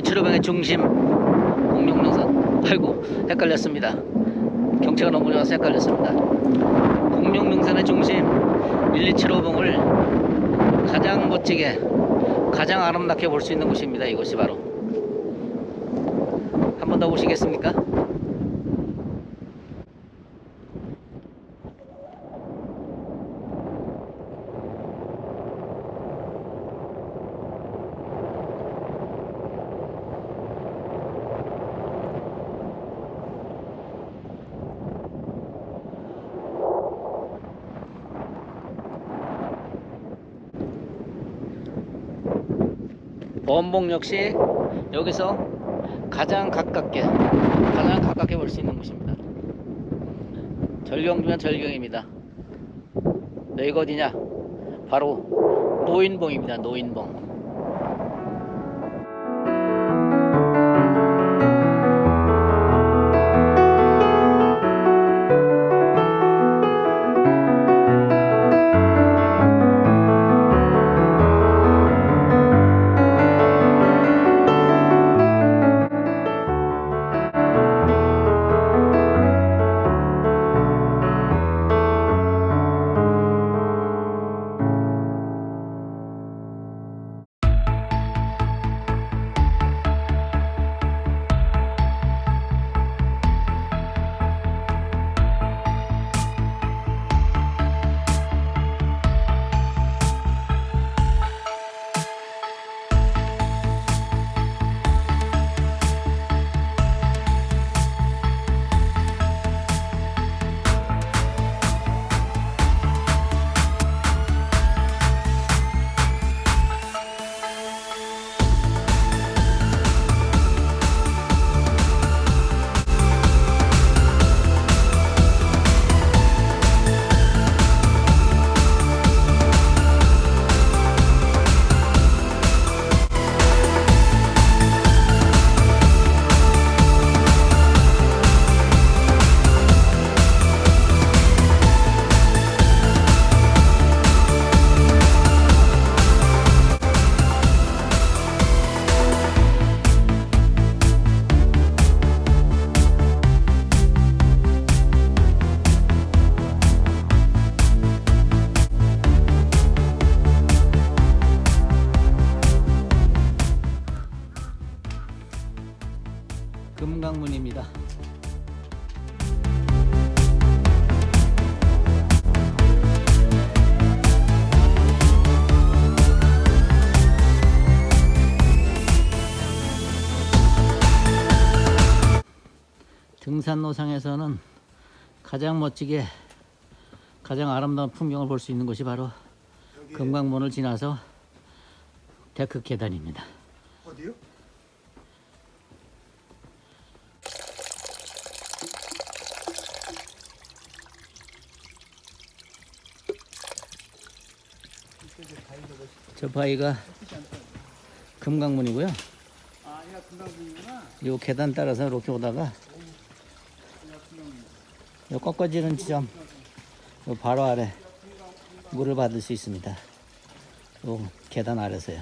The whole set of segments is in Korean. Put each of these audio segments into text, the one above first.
127호방의 중심 공룡능선 아이고 헷갈렸습니다. 경치가 너무 좋아서 헷갈렸습니다. 공룡능선의 중심 127호봉을 가장 멋지게 가장 아름답게 볼 수 있는 곳입니다. 이곳이 바로. 한 번 더 보시겠습니까? 원봉 역시 여기서 가장 가깝게 가장 가깝게 볼 수 있는 곳입니다. 절경주면 절경입니다. 여기가 어디냐? 바로 노인봉입니다. 노인봉. 등산로상에서는 가장 멋지게 가장 아름다운 풍경을 볼 수 있는 곳이 바로 금강문을 지나서 데크 계단입니다. 어디요? 저 바위가 금강문이고요. 아, 얘가 금강분이구나. 요 계단 따라서 이렇게 오다가 요 꺾어지는 지점 요 바로 아래 물을 받을 수 있습니다. 요 계단 아래서요.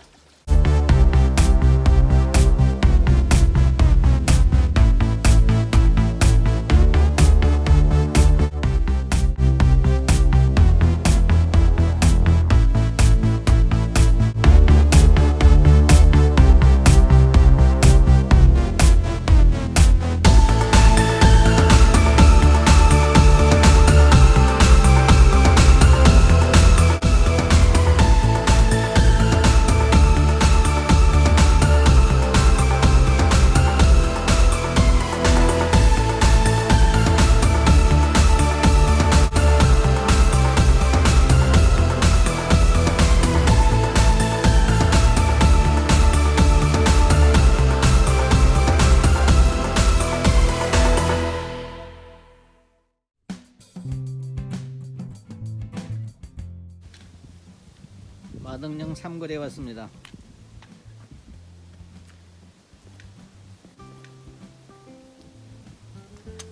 마등령 삼거리에 왔습니다.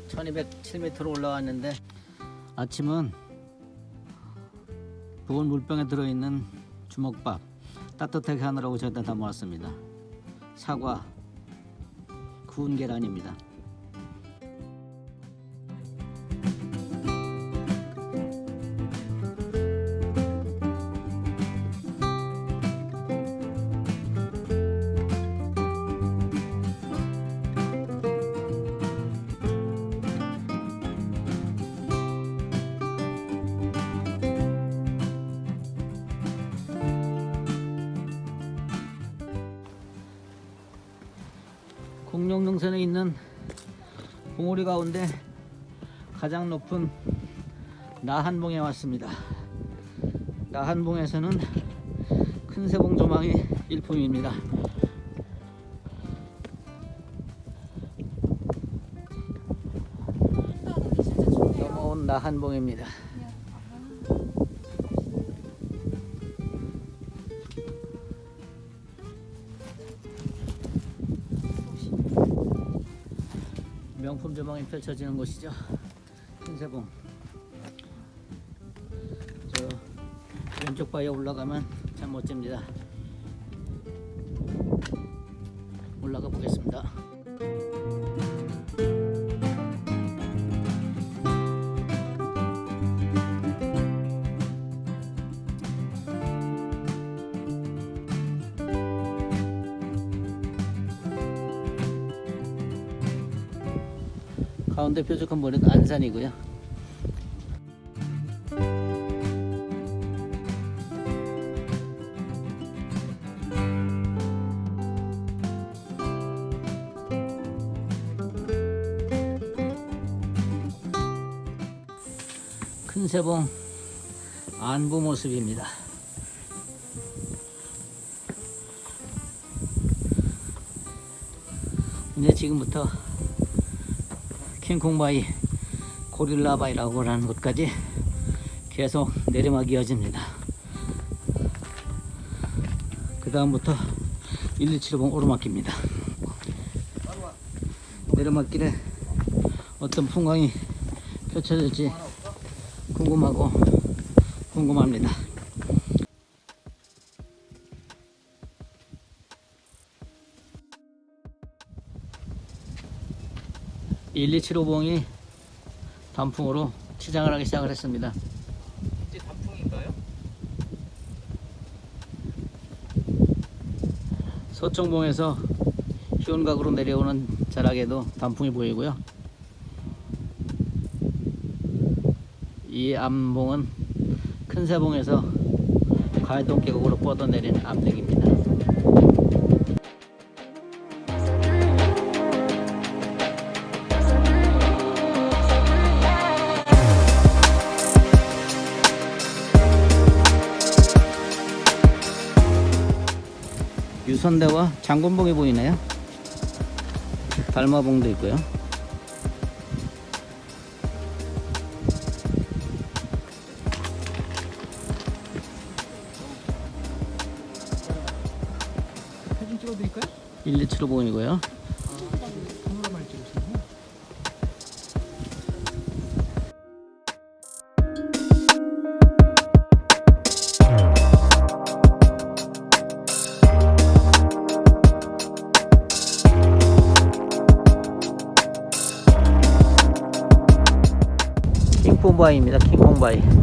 (1207m) 올라왔는데 아침은 부은 물병에 들어있는 주먹밥 따뜻하게 하느라고 저기다 담아왔습니다 사과 구운 계란입니다. 공룡능선에 있는 봉우리 가운데 가장 높은 나한봉에 왔습니다. 나한봉에서는 큰 세봉 조망이 일품입니다. 넘어온 나한봉입니다. 명품 조망이 펼쳐지는 곳이죠. 흰세봉. 저 왼쪽 바위에 올라가면 참 멋집니다. 가운데 뾰족한 머리는 안산이고요. 큰 세봉 안부 모습입니다. 이제 지금부터 킹콩바위 고릴라바위라고 하는 곳까지 계속 내리막 이어집니다. 그 다음부터 127번 오르막길입니다. 내리막길에 어떤 풍광이 펼쳐질지 궁금하고 궁금합니다. (1275봉이) 단풍으로 치장을 하기 시작을 했습니다. 이제 단풍인가요? 서청봉에서 희원각으로 내려오는 자락에도 단풍이 보이고요. 이 암봉은 큰세봉에서 가해동 계곡으로 뻗어내린 암릉입니다. 유선대와 장군봉이 보이네요. 달마봉도 있고요. 사진 찍어드릴까요? 127호 봉이고요. 킹콩바위입니다. 킹콩바위.